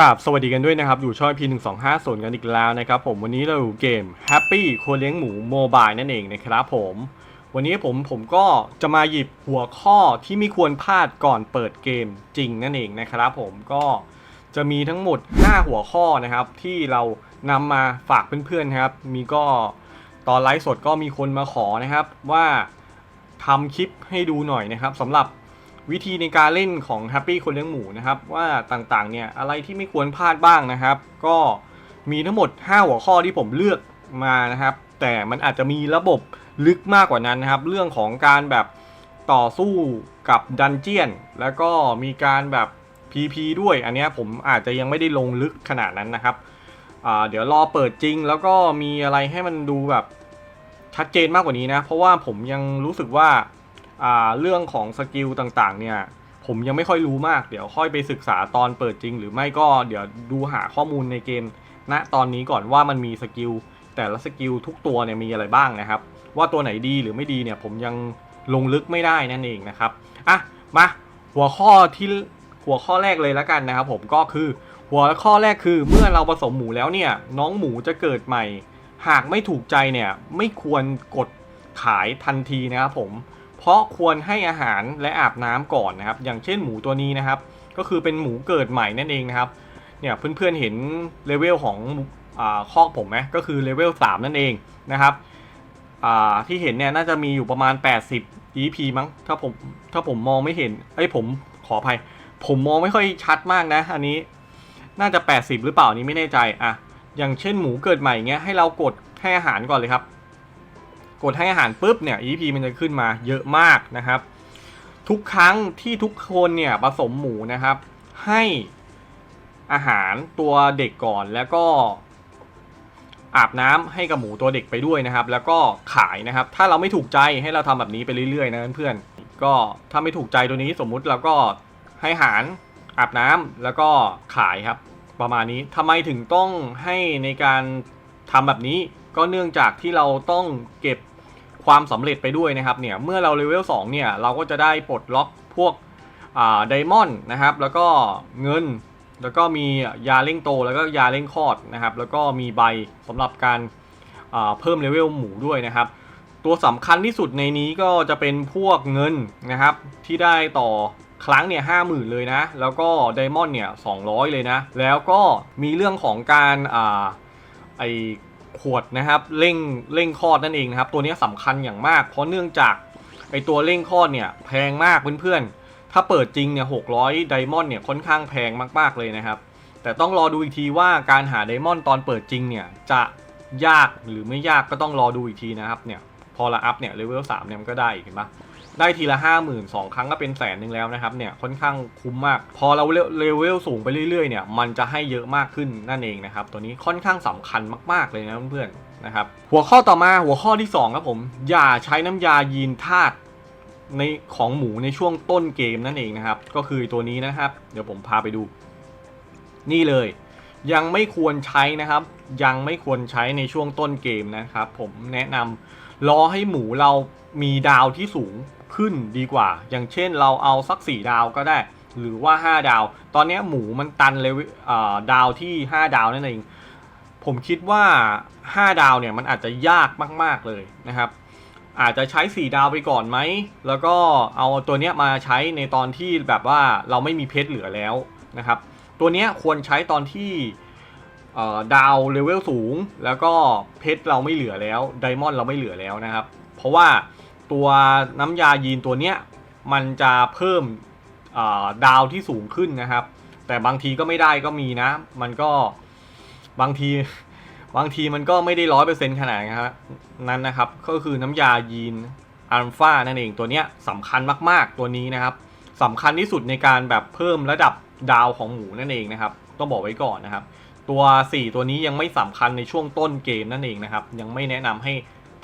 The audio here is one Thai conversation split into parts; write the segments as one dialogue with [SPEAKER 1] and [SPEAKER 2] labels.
[SPEAKER 1] กราบสวัสดีกันด้วยนะครับ อยู่ช่อง P1250 กันอีกแล้วนะครับผมวันนี้เราอยู่เกม Happy ครัวเลี้ยงหมูโมบายนั่นเองนะครับผม วันนี้ผมผมก็จะมาหยิบหัวข้อที่ไม่ควรพลาดก่อนเปิดเกมจริงนั่นเองนะครับผมก็จะมีทั้งหมด 5 หัวข้อนะครับ ที่เรานำมาฝากเพื่อนๆครับ มีก็ตอนไลฟ์สดก็มีคนมาขอนะครับว่าทำคลิปให้ดูหน่อยนะครับสำหรับ วิธีในการเล่นของ Happy คนเลี้ยงหมูนะครับว่าต่างๆเนี่ยอะไรที่ไม่ควรพลาดบ้างนะครับ ก็มีทั้งหมด 5 หัวข้อที่ผมเลือกมานะครับ แต่มันอาจจะมีระบบลึกมากกว่านั้นนะครับ เรื่องของการแบบต่อสู้กับดันเจียน แล้วก็มีการแบบ PP ด้วย อันเนี้ยผมอาจจะยังไม่ได้ลงลึกขนาดนั้นนะครับ เดี๋ยวรอเปิดจริง แล้วก็มีอะไรให้มันดูแบบชัดเจนมากกว่านี้นะ เพราะว่าผมยังรู้สึกว่า เรื่องของสกิลต่างๆเนี่ยผมยังไม่ค่อยรู้มากเดี๋ยวค่อยไปศึกษาตอนเปิดจริง หรือไม่ก็เดี๋ยวดูหาข้อมูลในเกมณตอนนี้ก่อนว่ามันมีสกิลแต่ละสกิลทุกตัวเนี่ยมีอะไรบ้างนะครับ ว่าตัวไหนดีหรือไม่ดีเนี่ยผมยังลงลึกไม่ได้นั่นเองนะครับอะมาหัวข้อที่หัวข้อแรกเลยแล้วกันนะครับ ผมก็คือหัวข้อแรกคือเมื่อเราผสมหมูแล้วเนี่ยน้องหมูจะเกิดใหม่ หากไม่ถูกใจเนี่ยไม่ควรกดขายทันทีนะครับผม เพราะควรให้อาหารและอาบน้ำก่อนนะครับ อย่างเช่นหมูตัวนี้นะครับ ก็คือเป็นหมูเกิดใหม่นั่นเองนะครับ เนี่ยเพื่อนๆเห็นเลเวลของอคอกผมไหมก็คือเลเวล3นั่นเองนะครับที่เห็นเนี่ยน่าจะมีอยู่ประมาณ 80 EP มั้ง ถ้าผมถ้าผมมองไม่เห็น เอ้ยผมขออภัย ผมมองไม่ค่อยชัดมากนะ อันนี้น่าจะ 80 หรือเปล่านนี้ไม่แน่ใจ อะ อย่างเช่นหมูเกิดใหม่เงี้ยให้เรากดให้อาหารก่อนเลยครับ กดให้อาหารปุ๊บเนี่ย EP มันจะขึ้นมาเยอะมากนะครับ ทุกครั้งที่ทุกคนเนี่ยผสมหมูนะครับ ให้อาหารตัวเด็กก่อนแล้วก็อาบน้ำให้กับหมูตัวเด็กไปด้วยนะครับ แล้วก็ขายนะครับ ถ้าเราไม่ถูกใจให้เราทำแบบนี้ไปเรื่อยๆนะเพื่อนก็ถ้าไม่ถูกใจตัวนี้สมมุติเราก็ให้อาหารอาบน้ำแล้วก็ขายครับ ประมาณนี้ทำไมถึงต้องให้ในการทำแบบนี้ ก็เนื่องจากที่เราต้องเก็บความสำเร็จไปด้วยนะครับเนี่ยเมื่อเราเลเวล2เนี่ยเราก็จะได้ปลดล็อกพวกไดมอนด์นะครับแล้วก็เงินแล้วก็มียาเร่งโตแล้วก็ยาเร่งคลอดนะครับแล้วก็มีใบสำหรับการเพิ่มเลเวลหมูด้วยนะครับ ตัวสำคัญที่สุดในนี้ก็จะเป็นพวกเงินนะครับที่ได้ต่อครั้งเนี่ยห้าหมื่นเลยนะ แล้วก็ไดมอนด์เนี่ยสองร้อยเลยนะ แล้วก็มีเรื่องของการอ่าไอ ขวดนะครับเร่งเร่งคลอดนั่นเองนะครับตัวนี้สำคัญอย่างมาก เพราะเนื่องจากไอตัวเร่งคลอดเนี่ยแพงมากเพื่อนๆถ้าเปิดจริงเนี่ยหกร้อยไดมอนด์เนี่ยค่อนข้างแพงมากๆเลยนะครับ แต่ต้องรอดูอีกทีว่าการหาไดมอนด์ตอนเปิดจริงเนี่ยจะยากหรือไม่ยากก็ต้องรอดูอีกทีนะครับเนี่ยพอละอัพเนี่ยเลเวลสามเนี่ยมันก็ได้อีกเห็นปะ ได้ทีละห้าหมื่นสองครั้งก็เป็นแสนหนึ่งแล้วนะครับเนี่ยค่อนข้างคุ้มมาก พอเราเลเวลสูงไปเรื่อยๆเนี่ยมันจะให้เยอะมากขึ้นนั่นเองนะครับตัวนี้ค่อนข้างสำคัญมากๆเลยนะเพื่อนๆนะครับหัวข้อต่อมาหัวข้อที่สองครับผมอย่าใช้น้ำยายีนธาตุในของหมูในช่วงต้นเกมนั่นเองนะครับ ก็คือตัวนี้นะครับ เดี๋ยวผมพาไปดู นี่เลย ยังไม่ควรใช้นะครับ ยังไม่ควรใช้ในช่วงต้นเกมนะครับ ผมแนะนำรอให้หมูเรามีดาวที่สูง ขึ้นดีกว่า อย่างเช่นเราเอาสัก 4 ดาวก็ได้ หรือว่า 5 ดาว ตอนนี้หมูมันตันเลยดาวที่ 5 ดาวนั่นเอง ผมคิดว่า 5 ดาวเนี่ยมันอาจจะยากมาก ๆเลยนะครับ อาจจะใช้ 4 ดาวไปก่อนไหม แล้วก็เอาตัวเนี้ยมาใช้ในตอนที่แบบว่าเราไม่มีเพชรเหลือแล้วนะครับ ตัวเนี้ยควรใช้ตอนที่ดาวเลเวลสูง แล้วก็เพชรเราไม่เหลือแล้วไดมอนด์เราไม่เหลือแล้วนะครับ เพราะว่า ตัวน้ำยายีนตัวเนี้ยมันจะเพิ่มดาวที่สูงขึ้นนะครับ แต่บางทีก็ไม่ได้ก็มีนะ มันก็บางทีบางทีมันก็ไม่ได้ร้อยเปอร์เซ็นต์ขนาดนะนั้นนะครับ ก็คือน้ำยายีนอัลฟานั่นเองตัวเนี้ยสำคัญมากๆตัวนี้นะครับสำคัญที่สุดในการแบบเพิ่มระดับดาวของหมูนั่นเองนะครับ ต้องบอกไว้ก่อนนะครับ ตัว 4 ตัวนี้ยังไม่สำคัญในช่วงต้นเกมนั่นเองนะครับ ยังไม่แนะนำให้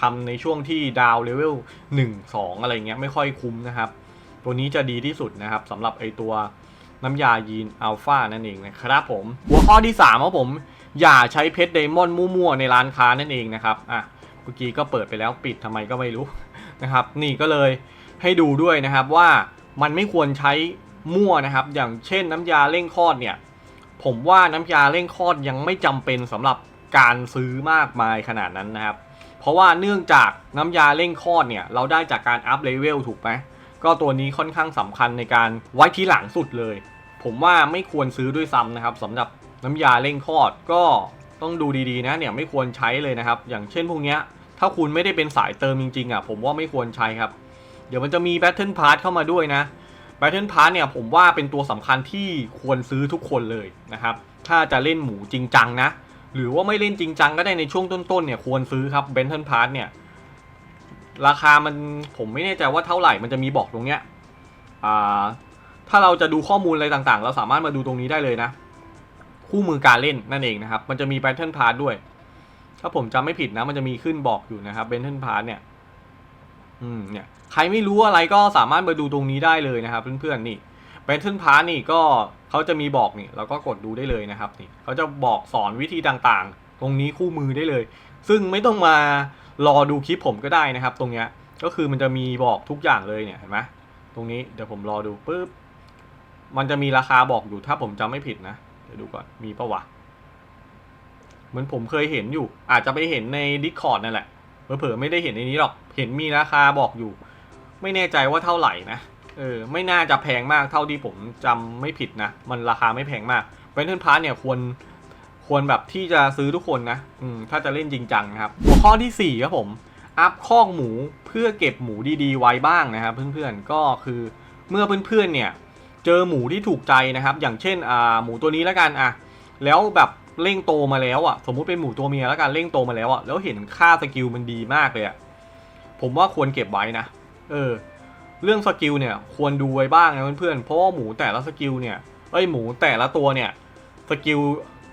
[SPEAKER 1] ทำในช่วงที่ดาวเลเวล1 2 อะไรเงี้ยไม่ค่อยคุ้มนะครับ ตัวนี้จะดีที่สุดนะครับสำหรับไอตัวน้ำยายีนอัลฟานั่นเองนะครับผม หัวข้อที่3ครับผม อย่าใช้เพชรไดมอนด์มั่วๆในร้านค้านั่นเองนะครับอะเมื่อกี้ก็เปิดไปแล้วปิดทำไมก็ไม่รู้นะครับ นี่ก็เลยให้ดูด้วยนะครับว่ามันไม่ควรใช้มั่วนะครับ อย่างเช่นน้ำยาเร่งคลอดเนี่ย ผมว่าน้ำยาเร่งคลอดยังไม่จำเป็นสำหรับการซื้อมากมายขนาดนั้นนะครับ เพราะว่าเนื่องจากน้ำยาเร่งคลอดเนี่ยเราได้จากการอัพเลเวลถูกไหมก็ตัวนี้ค่อนข้างสำคัญในการไว้ที่หลังสุดเลย ผมว่าไม่ควรซื้อด้วยซ้ำนะครับสำหรับน้ำยาเร่งคลอดก็ต้องดูดีๆนะเนี่ยไม่ควรใช้เลยนะครับ อย่างเช่นพวกเนี้ยถ้าคุณไม่ได้เป็นสายเติมจริงๆอะผมว่าไม่ควรใช้ครับ เดี๋ยวมันจะมี Battle Pass เข้ามาด้วยนะ Battle Pass เนี่ยผมว่าเป็นตัวสำคัญที่ควรซื้อทุกคนเลยนะครับ ถ้าจะเล่นหมูจริงจังนะ หรือว่าไม่เล่นจริงจังก็ได้ในช่วงต้นๆเนี่ยควรซื้อครับ Battle Pass เนี่ยราคามันผมไม่แน่ใจว่าเท่าไหร่มันจะมีบอกตรงเนี้ยอ่าถ้าเราจะดูข้อมูลอะไรต่างๆ เราสามารถมาดูตรงนี้ได้เลยนะ คู่มือการเล่นนั่นเองนะครับ มันจะมี Battle Pass ด้วย ถ้าผมจำไม่ผิดนะ มันจะมีขึ้นบอกอยู่นะครับ Battle Pass เนี่ยอืมเนี่ยใครไม่รู้อะไรก็สามารถมาดูตรงนี้ได้เลยนะครับ เพื่อนๆนี่ Battle Pass นี่ก็เขาจะมีบอกนี่เราก็กดดูได้เลยนะครับนี่เขาจะบอกสอนวิธีต่างๆ ตรงนี้คู่มือได้เลย ซึ่งไม่ต้องมารอดูคลิปผมก็ได้นะครับ ตรงเนี้ยก็คือมันจะมีบอกทุกอย่างเลยเนี่ยเห็นไหมตรงนี้เดี๋ยวผมรอดูปุ๊บมันจะมีราคาบอกอยู่ถ้าผมจำไม่ผิดนะเดี๋ยวดูก่อนมีปะวะเหมือนผมเคยเห็นอยู่ อาจจะไปเห็นใน Discord นั่นแหละเผลอๆไม่ได้เห็นในนี้หรอกเห็นมีราคาบอกอยู่ ไม่แน่ใจว่าเท่าไหร่นะ เออไม่น่าจะแพงมากเท่าที่ผมจำไม่ผิดนะ มันราคาไม่แพงมากเวนเทนพาร์เนี่ยควรควรแบบที่จะซื้อทุกคนนะอืมถ้าจะเล่นจริงจังนะครับ หัวข้อที่ 4 ครับผม อัพคอกหมูเพื่อเก็บหมูดีๆ ไว้บ้างนะครับ เพื่อนๆก็คือเมื่อเพื่อนๆเนี่ยเจอหมูที่ถูกใจนะครับ อย่างเช่นอ่าหมูตัวนี้แล้วกันอะแล้วแบบเร่งโตมาแล้วอะสมมุติเป็นหมูตัวเมียแล้วกันเร่งโตมาแล้วอะแล้วเห็นค่าสกิลมันดีมากเลยอะผมว่าควรเก็บไว้นะ เออ เรื่องสกิลเนี่ยควรดูไว้บ้างนะเพื่อนๆเพราะว่าหมูแต่ละสกิลเนี่ยเอ้ยหมูแต่ละตัวเนี่ยสกิล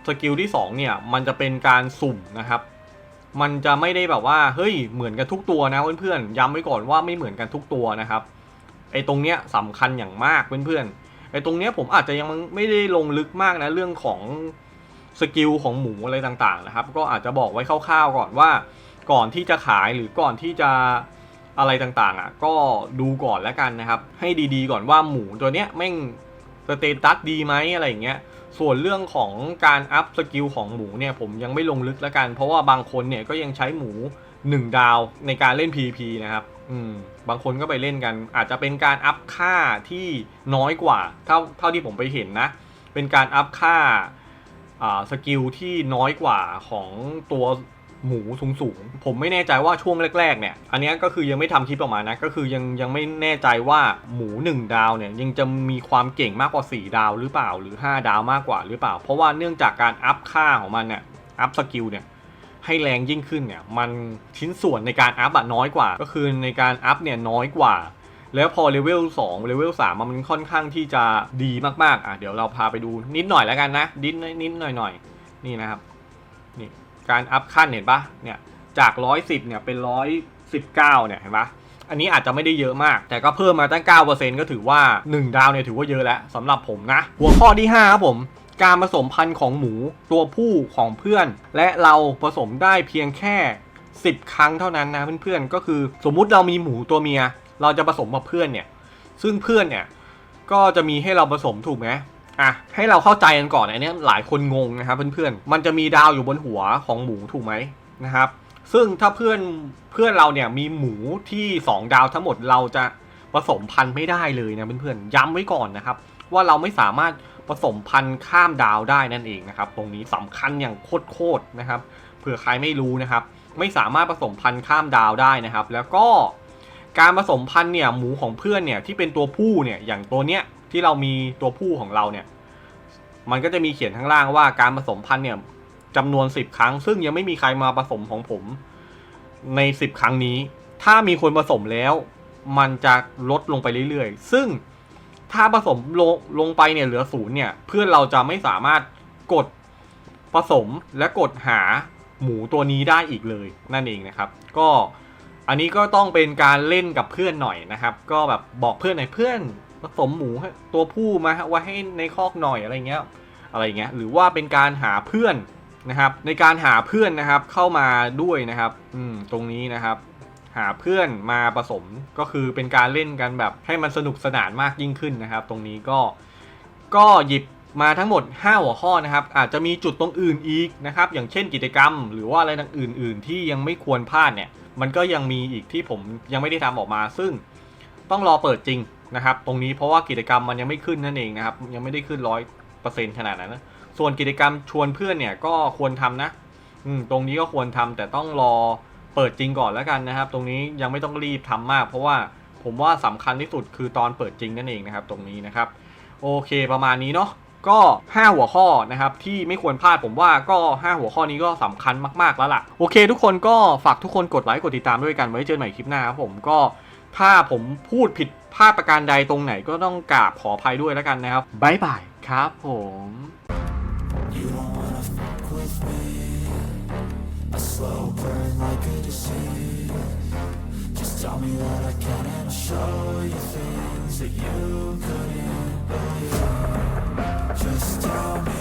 [SPEAKER 1] สกิลที่สองเนี่ยมันจะเป็นการสุ่มนะครับ มันจะไม่ได้แบบว่าเฮ้ยเหมือนกันทุกตัวนะเพื่อนๆย้ำไว้ก่อนว่าไม่เหมือนกันทุกตัวนะครับไอ้ตรงเนี้ยสำคัญอย่างมากเพื่อนๆไอ้ตรงเนี้ยผมอาจจะยังไม่ได้ลงลึกมากนะเรื่องของสกิลของหมูอะไรต่างๆนะครับ ก็อาจจะบอกไว้คร่าวๆก่อนว่า ก่อนที่จะขายหรือก่อนที่จะ อะไรต่างๆอะก็ดูก่อนแล้วกันนะครับ ให้ดีๆก่อนว่าหมูตัวเนี้ยแม่งสเตตัสดีไหมอะไรอย่างเงี้ยส่วนเรื่องของการอัพสกิลของหมูเนี่ยผมยังไม่ลงลึกแล้วกัน เพราะว่าบางคนเนี่ยก็ยังใช้หมู 1 ดาวในการเล่น PVP นะครับอืมบางคนก็ไปเล่นกัน อาจจะเป็นการอัพค่าที่น้อยกว่า เท่าเท่าที่ผมไปเห็นนะ เป็นการอัพค่าอ่าสกิลที่น้อยกว่าของตัว หมูสูงสูงๆ ผมไม่แน่ใจว่าช่วงแรกๆ เนี่ย อันนี้ก็คือยังไม่ทำคลิปออกมานะ ก็คือยังยังไม่แน่ใจว่าหมู 1 ดาวเนี่ยยังจะมีความเก่งมากกว่า 4 ดาวหรือเปล่า หรือ 5 ดาวมากกว่าหรือเปล่า เพราะว่าเนื่องจากการอัพค่าของมันเนี่ย อัพสกิลเนี่ยให้แรงยิ่งขึ้นเนี่ย มันชิ้นส่วนในการอัพอะน้อยกว่า ก็คือในการอัพเนี่ยน้อยกว่า แล้วพอเลเวล2เลเวล3มันค่อนข้างที่จะดีมากๆ อะ เดี๋ยวเราพาไปดูนิดหน่อยแล้วกันนะ นิดนิดหน่อยหน่อยนี่นะครับ นี่ การอัพขั้นเห็นปะเนี่ยจาก 110เนี่ยเป็น 119เนี่ยเห็นปะอันนี้อาจจะไม่ได้เยอะมาก แต่ก็เพิ่มมาตั้ง 9%ก็ถือว่า 1 ดาวเนี่ยถือว่าเยอะแล้วสำหรับผมนะ หัวข้อที่ 5 ครับผม การผสมพันธุ์ของหมูตัวผู้ของเพื่อน และเราผสมได้เพียงแค่ 10 ครั้งเท่านั้นนะเพื่อนๆ ก็คือสมมุติเรามีหมูตัวเมีย เราจะผสมกับเพื่อนเนี่ย ซึ่งเพื่อนเนี่ยก็จะมีให้เราผสมถูกไหม อะให้เราเข้าใจกันก่อนอันเนี้ยหลายคนงงนะครับเพื่อนๆ มันจะมีดาวอยู่บนหัวของหมูถูกไหมนะครับ ซึ่งถ้าเพื่อนเพื่อนเราเนี่ยมีหมูที่ 2 ดาวทั้งหมดเราจะผสมพันธุ์ไม่ได้เลยนะเพื่อนๆ ย้ำไว้ก่อนนะครับ ว่าเราไม่สามารถผสมพันธุ์ข้ามดาวได้นั่นเองนะครับ ตรงนี้สำคัญอย่างโคตรๆนะครับ เผื่อใครไม่รู้นะครับ ไม่สามารถผสมพันธุ์ข้ามดาวได้นะครับ แล้วก็การผสมพันธุ์เนี่ยหมูของเพื่อนเนี่ยที่เป็นตัวผู้เนี่ยอย่างตัวเนี้ย ที่เรามีตัวผู้ของเราเนี่ย มันก็จะมีเขียนข้างล่างว่าการผสมพันธุ์เนี่ยจำนวน 10 ครั้ง ซึ่งยังไม่มีใครมาผสมของผมใน 10 ครั้งนี้ ถ้ามีคนผสมแล้ว มันจะลดลงไปเรื่อยๆ ซึ่งถ้าผสมลงลงไปเนี่ยเหลือศูนย์เนี่ย เพื่อนเราจะไม่สามารถกดผสมและกดหาหมูตัวนี้ได้อีกเลยนั่นเองนะครับ ก็อันนี้ก็ต้องเป็นการเล่นกับเพื่อนหน่อยนะครับ ก็แบบบอกเพื่อนหน่อยเพื่อน ผสมหมูตัวผู้มาไว้ให้ในคอกหน่อยอะไรเงี้ยอะไรเงี้ยหรือว่าเป็นการหาเพื่อนนะครับ ในการหาเพื่อนนะครับเข้ามาด้วยนะครับอืมตรงนี้นะครับหาเพื่อนมาผสมก็คือเป็นการเล่นกันแบบให้มันสนุกสนานมากยิ่งขึ้นนะครับ ตรงนี้ก็ก็หยิบมาทั้งหมด 5 หัวข้อนะครับ อาจจะมีจุดตรงอื่นอีกนะครับ อย่างเช่นกิจกรรม หรือว่าอะไรต่างอื่น ๆ ที่ยังไม่ควรพลาดเนี่ย มันก็ยังมีอีกที่ผมยังไม่ได้ทำออกมา ซึ่งต้องรอเปิดจริง นะครับ ตรงนี้เพราะว่ากิจกรรมมันยังไม่ขึ้นนั่นเองนะครับ ยังไม่ได้ขึ้นร้อยเปอร์เซ็นต์ขนาดนั้นนะส่วนกิจกรรมชวนเพื่อนเนี่ยก็ควรทำนะ อืมตรงนี้ก็ควรทำแต่ต้องรอเปิดจริงก่อนแล้วกันนะครับ ตรงนี้ยังไม่ต้องรีบทำมาก เพราะว่าผมว่าสำคัญที่สุดคือตอนเปิดจริงนั่นเองนะครับ ตรงนี้นะครับ โอเคประมาณนี้เนาะก็ 5 หัวข้อนะครับที่ไม่ควรพลาดผมว่าก็ 5 หัวข้อนี้ก็สำคัญมากๆแล้วล่ะ โอเค ทุกคนก็ฝากทุกคนกดไลค์กดติดตามด้วยกันไว้เจอกันใหม่คลิปหน้าครับผมก็ถ้าผมพูดผิด พลาดประการใดตรงไหนก็ต้องกราบขออภัยด้วยแล้วกันนะครับบ๊ายบายครับผม
[SPEAKER 2] You don't wanna fuck with me A slow burn like a disease Just tell me